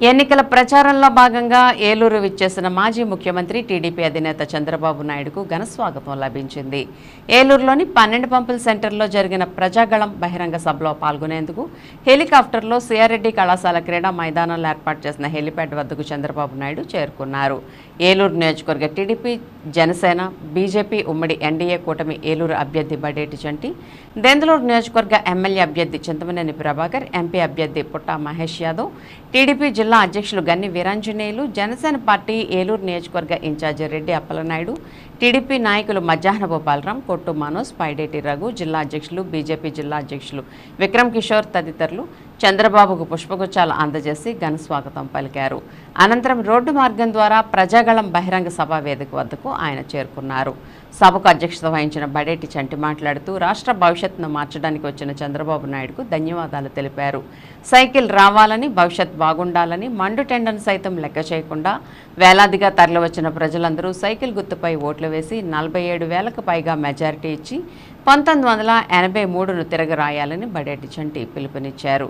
ఎన్నికల ప్రచారంలో భాగంగా ఏలూరు విచ్చేసిన మాజీ ముఖ్యమంత్రి టీడీపీ అధినేత చంద్రబాబు నాయుడుకు ఘన స్వాగతం లభించింది. ఏలూరులోని పన్నెండు పంపుల సెంటర్లో జరిగిన ప్రజాగళం బహిరంగ సభలో పాల్గొనేందుకు హెలికాప్టర్లో సిఆర్రెడ్డి కళాశాల క్రీడా మైదానంలో ఏర్పాటు చేసిన హెలిప్యాడ్ వద్దకు చంద్రబాబు నాయుడు చేరుకున్నారు. ఏలూరు నియోజకవర్గ టీడీపీ జనసేన బీజేపీ ఉమ్మడి ఎన్డీఏ కూటమి ఏలూరు అభ్యర్థి బడేటి చంటి దెందలూరు నియోజకవర్గ ఎమ్మెల్యే అభ్యర్థి చింతమనేని ప్రభాకర్ ఎంపీ అభ్యర్థి పుట్టా మహేష్ యాదవ్ టీడీపీ జిల్లా అధ్యక్షులు గన్ని వీరాంజనేయులు జనసేన పార్టీ ఏలూరు నియోజకవర్గ ఇన్ఛార్జి రెడ్డి అప్పలనాయుడు టీడీపీ నాయకులు మధ్యాహ్న బాలరాం కొట్టు మనోజ్ పైడేటి రఘు జిల్లా అధ్యక్షులు బీజేపీ జిల్లా అధ్యక్షులు విక్రమ్ కిషోర్ తదితరులు చంద్రబాబుకు పుష్పగుచ్చాలు అందజేసి ఘన స్వాగతం పలికారు. అనంతరం రోడ్డు మార్గం ద్వారా ప్రజాగళం బహిరంగ సభా వేదిక వద్దకు ఆయన చేరుకున్నారు. సభకు అధ్యక్షత వహించిన బడేటి చంటి మాట్లాడుతూ రాష్ట్ర భవిష్యత్తును మార్చడానికి వచ్చిన చంద్రబాబు నాయుడుకు ధన్యవాదాలు తెలిపారు. సైకిల్ రావాలని భవిష్యత్ బాగుండాలని మండు టెండను సైతం లెక్క చేయకుండా వేలాదిగా తరలివచ్చిన ప్రజలందరూ సైకిల్ గుర్తుపై ఓట్లు వేసి నలభై ఏడు వేలకు పైగా మెజారిటీ ఇచ్చి పంతొమ్మిది వందల ఎనభై మూడును తిరగరాయాలని బడేటి చంటి పిలుపునిచ్చారు.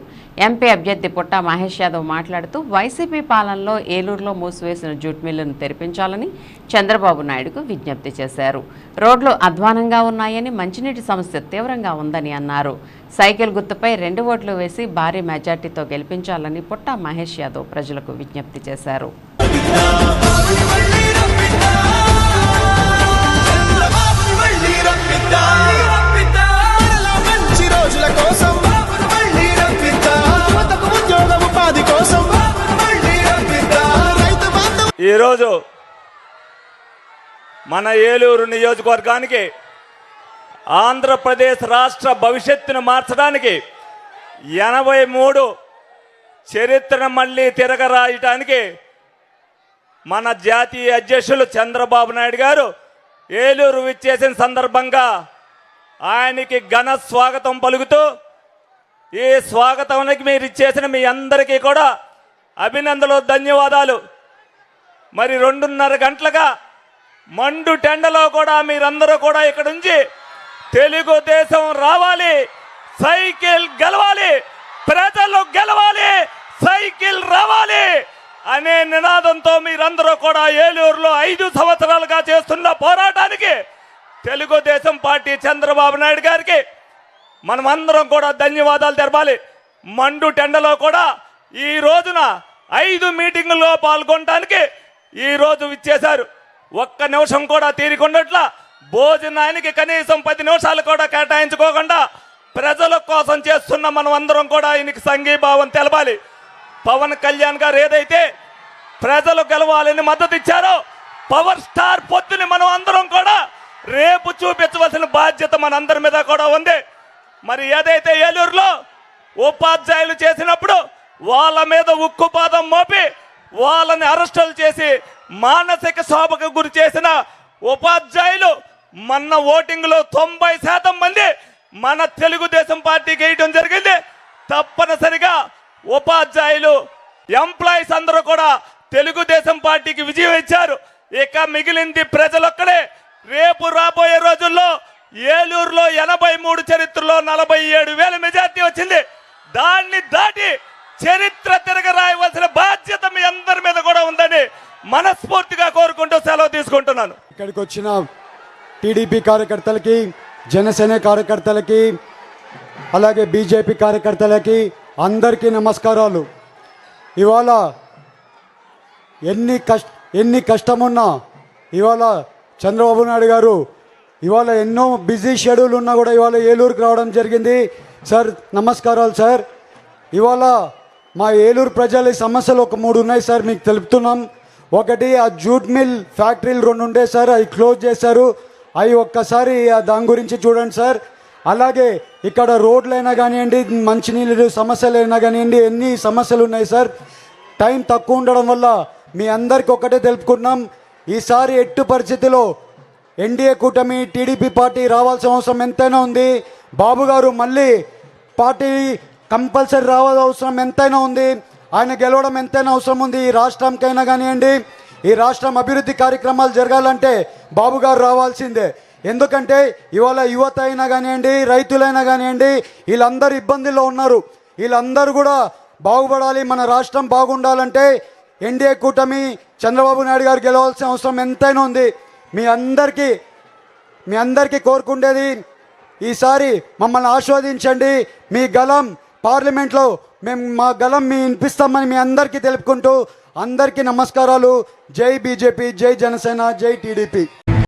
ఎంపీ అభ్యర్థి పుట్ట మహేష్ యాదవ్ మాట్లాడుతూ వైసీపీ పాలనలో ఏలూరులో మూసివేసిన జూట్ మిల్లును తెరిపించాలని చంద్రబాబు నాయుడుకు విజ్ఞప్తి చేశారు. రోడ్లు అధ్వానంగా ఉన్నాయని మంచినీటి సమస్య తీవ్రంగా ఉందని అన్నారు. సైకిల్ గుర్తుపై రెండు ఓట్లు వేసి భారీ మెజార్టీతో గెలిపించాలని పుట్ట మహేష్ యాదవ్ ప్రజలకు విజ్ఞప్తి చేశారు. ఈరోజు మన ఏలూరు నియోజకవర్గానికి ఆంధ్రప్రదేశ్ రాష్ట్ర భవిష్యత్తును మార్చడానికి ఎనభై మూడు చరిత్రను మళ్ళీ తిరగరాయటానికి మన జాతీయ అధ్యక్షులు చంద్రబాబు నాయుడు గారు ఏలూరు విచ్చేసిన సందర్భంగా ఆయనకి ఘన స్వాగతం పలుకుతూ ఈ స్వాగతానికి మీరు ఇచ్చేసిన మీ అందరికీ కూడా అభినందనలు ధన్యవాదాలు. మరి రెండున్నర గంటలుగా మండు టెండలో కూడా మీరందరూ కూడా ఇక్కడ నుంచి తెలుగుదేశం రావాలి సైకిల్ గెలవాలి ప్రజలు గెలవాలి సైకిల్ రావాలి అనే నినాదంతో మీరందరూ కూడా ఏలూరులో ఐదు సంవత్సరాలుగా చేస్తున్న పోరాటానికి తెలుగుదేశం పార్టీ చంద్రబాబు నాయుడు గారికి మనమందరం కూడా ధన్యవాదాలు తెరపాలి మండు టెండలో కూడా ఈ రోజున ఐదు మీటింగుల్లో పాల్గొనడానికి ఈరోజు ఇచ్చేశారు ఒక్క నిమిషం కూడా తీరికొన్నట్ల భోజనానికి కనీసం పది నిమిషాలు కూడా కేటాయించుకోకుండా ప్రజల కోసం చేస్తున్న మనం అందరం కూడా ఆయనకి సంఘీభావం తెలపాలి. పవన్ కళ్యాణ్ గారు ఏదైతే ప్రజలు గెలవాలని మద్దతు ఇచ్చారో పవర్ స్టార్ పొత్తుని మనం అందరం కూడా రేపు చూపించవలసిన బాధ్యత మనందరి మీద కూడా ఉంది. మరి ఏదైతే ఏలూరులో ఉపాధ్యాయులు చేసినప్పుడు వాళ్ళ మీద ఉక్కుపాదం మోపి వాళ్ళని అరెస్టులు చేసి మానసిక శోభకు గురి చేసిన ఉపాధ్యాయులు మొన్న ఓటింగ్లో తొంభై శాతం మంది మన తెలుగుదేశం పార్టీకి వేయడం జరిగింది. తప్పనిసరిగా ఉపాధ్యాయులు ఎంప్లాయీస్ అందరూ కూడా తెలుగుదేశం పార్టీకి విజయం ఇచ్చారు. ఇక మిగిలింది ప్రజలొక్కడే. రేపు రాబోయే రోజుల్లో ఏలూరులో ఎనభై మూడు చరిత్రలో నలభై ఏడు వేల మెజార్టీ వచ్చింది. దాన్ని దాటి చరిత్ర తిరగరాయవ ఉందని మనస్ఫూర్తిగా కోరుకుంటూ సెలవు తీసుకుంటున్నాను. ఇక్కడికి వచ్చిన టీడీపీ కార్యకర్తలకి జనసేన కార్యకర్తలకి అలాగే బీజేపీ కార్యకర్తలకి అందరికీ నమస్కారాలు. ఇవాళ ఎన్ని కష్ట ఎన్ని కష్టమున్నా ఇవాళ చంద్రబాబు నాయుడు గారు ఇవాళ ఎన్నో బిజీ షెడ్యూల్ ఉన్నా కూడా ఇవాళ ఏలూరుకి రావడం జరిగింది. సార్ నమస్కారాలు సార్. ఇవాళ మా ఏలూరు ప్రజల సమస్యలు ఒక మూడు ఉన్నాయి సార్ మీకు తెలుపుతున్నాం. ఒకటి ఆ జూట్ మిల్ ఫ్యాక్టరీలు రెండు ఉండే సార్ అవి క్లోజ్ చేశారు. అవి ఒక్కసారి దాని గురించి చూడండి సార్. అలాగే ఇక్కడ రోడ్లైనా కానివ్వండి మంచినీళ్ళు సమస్యలైనా కానివ్వండి ఎన్ని సమస్యలు ఉన్నాయి సార్. టైం తక్కువ ఉండడం వల్ల మీ అందరికి ఒకటే తెలుపుకుంటున్నాం. ఈసారి ఎట్టు పరిస్థితిలో ఎన్డీఏ కూటమి టీడీపీ పార్టీ రావాల్సిన అవసరం ఎంతైనా ఉంది. బాబు గారు మళ్ళీ పార్టీ కంపల్సరీ రావాల్సిన అవసరం ఎంతైనా ఉంది. ఆయన గెలవడం ఎంతైనా అవసరం ఉంది. ఈ రాష్ట్రంకైనా కానివ్వండి ఈ రాష్ట్రం అభివృద్ధి కార్యక్రమాలు జరగాలంటే బాబు గారు రావాల్సిందే. ఎందుకంటే ఇవాళ యువత అయినా కానివ్వండి రైతులైనా కానివ్వండి వీళ్ళందరూ ఇబ్బందుల్లో ఉన్నారు. వీళ్ళందరూ కూడా బాగుపడాలి. మన రాష్ట్రం బాగుండాలంటే ఎన్డీఏ కూటమి చంద్రబాబు నాయుడు గారు గెలవాల్సిన అవసరం ఎంతైనా ఉంది. మీ అందరికీ మీ అందరికీ కోరుకుండేది ఈసారి మమ్మల్ని ఆస్వాదించండి. మీ గలం పార్లమెంట్లో మేము మా గలం మీ వినిపిస్తామని మీ అందరికీ తెలుపుకుంటూ అందరికీ నమస్కారాలు. జై బీజేపీ జై జనసేన జై టీడీపీ.